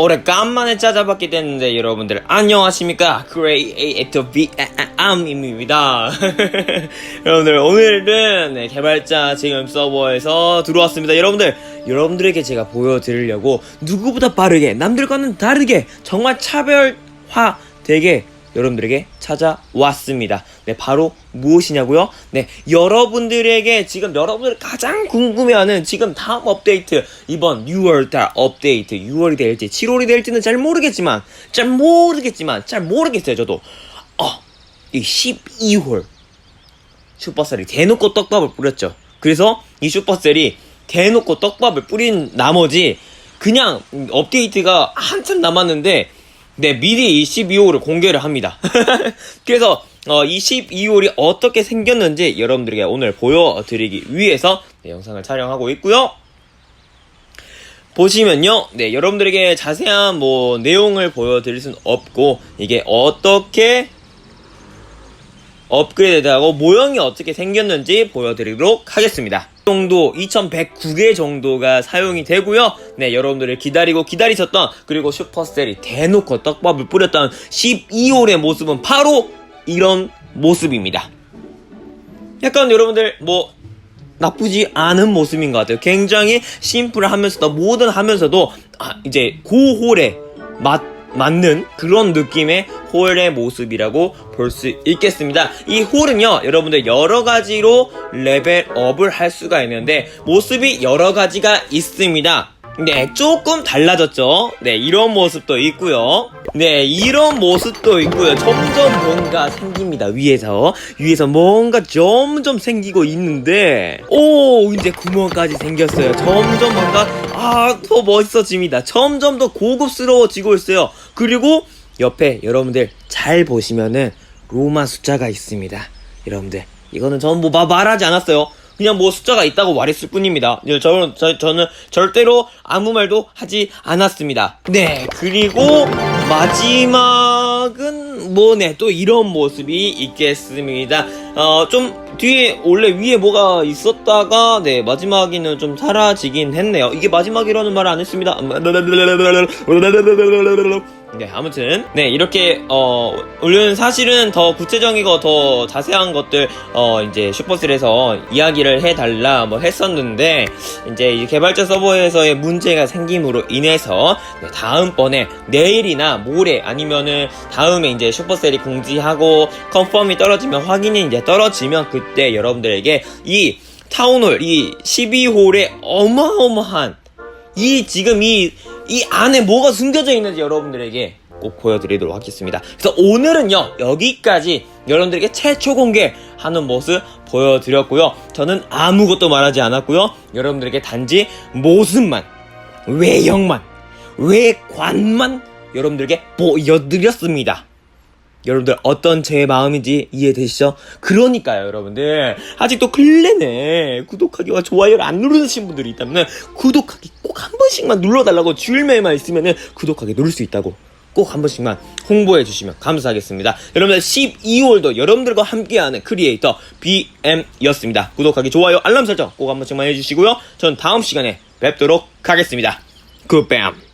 오래간만에 찾아뵙게 됐는데 여러분들 안녕하십니까? 크레이 에이터 비암입니다. 여러분들 오늘은 네, 개발자 지금 서버에서 들어왔습니다. 여러분들 여러분들에게 제가 보여드리려고 누구보다 빠르게 남들과는 다르게 정말 차별화 되게 여러분들에게 찾아왔습니다. 네, 바로 무엇이냐고요? 네, 여러분들에게 지금 여러분들 가장 궁금해하는 지금 다음 업데이트 이번 6월달 업데이트 6월이 될지 7월이 될지는 잘 모르겠지만 잘 모르겠지만 잘 모르겠어요 저도 어, 이 12월 슈퍼셀이 대놓고 떡밥을 뿌렸죠. 그래서 이 슈퍼셀이 대놓고 떡밥을 뿌린 나머지 그냥 업데이트가 한참 남았는데 네 미리 이 12호를 공개를 합니다. 그래서 어, 이 12호이 어떻게 생겼는지 여러분들에게 오늘 보여드리기 위해서 네, 영상을 촬영하고 있고요. 보시면요, 네 여러분들에게 자세한 뭐 내용을 보여드릴 수는 없고 이게 어떻게 업그레이드하고 모형이 어떻게 생겼는지 보여드리도록 하겠습니다. 이 정도 2109개 정도가 사용이 되고요. 네, 여러분들을 기다리고 기다리셨던 그리고 슈퍼셀이 대놓고 떡밥을 뿌렸던 12홀의 모습은 바로 이런 모습입니다. 약간 여러분들 뭐 나쁘지 않은 모습인 것 같아요. 굉장히 심플하면서도 모던하면서도 아, 이제 고홀에 맞 맞는 그런 느낌의 홀의 모습이라고 볼 수 있겠습니다. 이 홀은요, 여러분들 여러 가지로 레벨업을 할 수가 있는데 모습이 여러 가지가 있습니다. 네, 조금 달라졌죠? 네, 이런 모습도 있고요. 네, 이런 모습도 있고요. 점점 뭔가 생깁니다. 위에서. 위에서 뭔가 점점 생기고 있는데, 오, 이제 구멍까지 생겼어요. 점점 뭔가, 아, 더 멋있어집니다. 점점 더 고급스러워지고 있어요. 그리고 옆에 여러분들 잘 보시면은 로마 숫자가 있습니다. 여러분들, 이거는 저는 뭐 마- 말하지 않았어요. 그냥 뭐 숫자가 있다고 말했을 뿐입니다. 예, 저는, 저, 저는 절대로 아무 말도 하지 않았습니다. 네, 그리고 마지막은 뭐네, 또 이런 모습이 있겠습니다. 어, 좀 뒤에 원래 위에 뭐가 있었다가 네, 마지막에는 좀 사라지긴 했네요. 이게 마지막이라는 말을 안 했습니다. 네, 아무튼 네 이렇게 어 물론 사실은 더 구체적이고 더 자세한 것들 어 이제 슈퍼셀에서 이야기를 해달라 뭐 했었는데 이제 이 개발자 서버에서의 문제가 생김으로 인해서 네, 다음번에 내일이나 모레 아니면은 다음에 이제 슈퍼셀이 공지하고 컨펌이 떨어지면 확인이 이제 떨어지면 그때 여러분들에게 이 타운홀 이 12홀의 어마어마한 이 지금 이, 이 안에 뭐가 숨겨져 있는지 여러분들에게 꼭 보여드리도록 하겠습니다. 그래서 오늘은요, 여기까지 여러분들에게 최초 공개하는 모습 보여드렸고요. 저는 아무것도 말하지 않았고요. 여러분들에게 단지 모습만, 외형만, 외관만 여러분들에게 보여드렸습니다. 여러분들 어떤 제 마음인지 이해되시죠? 그러니까요 여러분들. 아직도 근래네 구독하기와 좋아요를 안 누르신 분들이 있다면 구독하기 꼭 한 번씩만 눌러달라고 줄매만 있으면 구독하기 누를 수 있다고 꼭한 번씩만 홍보해 주시면 감사하겠습니다. 여러분들 12월도 여러분들과 함께하는 크리에이터 BM이었습니다. 구독하기 좋아요 알람 설정 꼭 한 번씩만 해주시고요. 전 다음 시간에 뵙도록 하겠습니다. 굿뱀